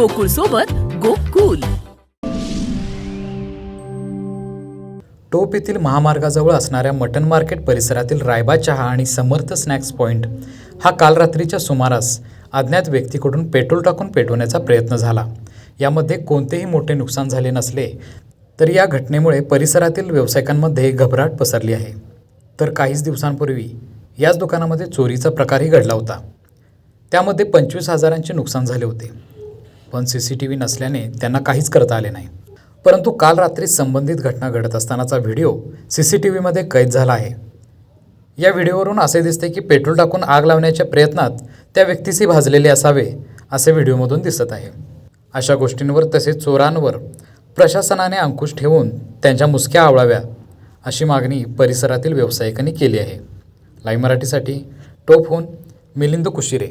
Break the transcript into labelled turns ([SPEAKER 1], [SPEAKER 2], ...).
[SPEAKER 1] गोकुळ सोबत गोकुल.
[SPEAKER 2] टोप येथील महामार्गाजवळ असणाऱ्या मटन मार्केट परिसरातील रायबा चहा आणि समर्थ स्नॅक्स पॉइंट हा काल रात्रीच्या सुमारास अज्ञात व्यक्तीकडून पेट्रोल टाकून पेटवण्याचा प्रयत्न झाला. यामध्ये कोणतेही मोठे नुकसान झाले नसले तरी या घटनेमुळे परिसरातील व्यावसायिकांमध्ये घबराट पसरली आहे. तर काहीच दिवसांपूर्वी याच दुकानामध्ये चोरीचा प्रकारही घडला होता. त्यामध्ये पंचवीस हजारांचे नुकसान झाले होते. पण सी सी टी व्ही नसल्याने त्यांना काहीच करता आले नाही. परंतु काल रात्री संबंधित घटना घडत असतानाचा व्हिडिओ सी सी टी व्हीमध्ये कैद झाला आहे. या व्हिडिओवरून असे दिसते की पेट्रोल टाकून आग लावण्याच्या प्रयत्नात त्या व्यक्तीशी भाजलेले असावे असे व्हिडिओमधून दिसत आहे. अशा गोष्टींवर तसेच चोरांवर प्रशासनाने अंकुश ठेवून त्यांच्या मुसक्या आवळाव्या अशी मागणी परिसरातील व्यावसायिकांनी केली आहे. लाईव्ह मराठीसाठी टोप होऊन मिलिंद कुशिरे.